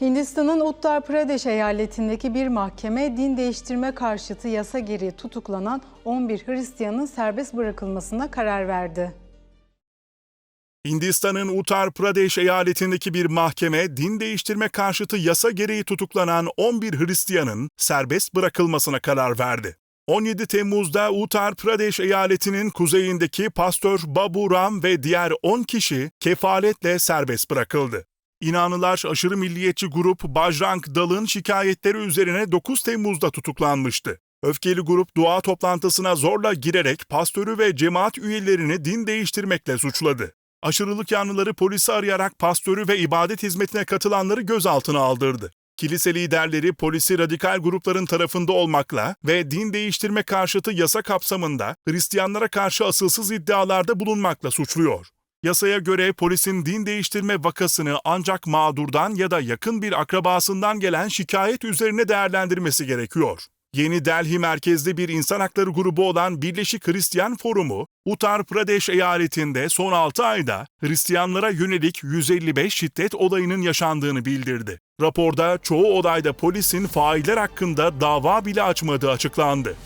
Hindistan'ın Uttar Pradesh eyaletindeki bir mahkeme din değiştirme karşıtı yasa gereği tutuklanan 11 Hristiyanın serbest bırakılmasına karar verdi. Hindistan'ın Uttar Pradesh eyaletindeki bir mahkeme din değiştirme karşıtı yasa gereği tutuklanan 11 Hristiyanın serbest bırakılmasına karar verdi. 17 Temmuz'da Uttar Pradesh eyaletinin kuzeyindeki pastör Babu Ram ve diğer 10 kişi kefaletle serbest bırakıldı. İnanılar aşırı milliyetçi grup Bajrang Dal'ın şikayetleri üzerine 9 Temmuz'da tutuklanmıştı. Öfkeli grup dua toplantısına zorla girerek pastörü ve cemaat üyelerini din değiştirmekle suçladı. Aşırılık yanlıları polisi arayarak pastörü ve ibadet hizmetine katılanları gözaltına aldırdı. Kilise liderleri polisi radikal grupların tarafında olmakla ve din değiştirme karşıtı yasa kapsamında Hristiyanlara karşı asılsız iddialarda bulunmakla suçluyor. Yasaya göre polisin din değiştirme vakasını ancak mağdurdan ya da yakın bir akrabasından gelen şikayet üzerine değerlendirmesi gerekiyor. Yeni Delhi merkezli bir insan hakları grubu olan Birleşik Hristiyan Forumu, Uttar Pradesh eyaletinde son 6 ayda Hristiyanlara yönelik 155 şiddet olayının yaşandığını bildirdi. Raporda çoğu olayda polisin failler hakkında dava bile açmadığı açıklandı.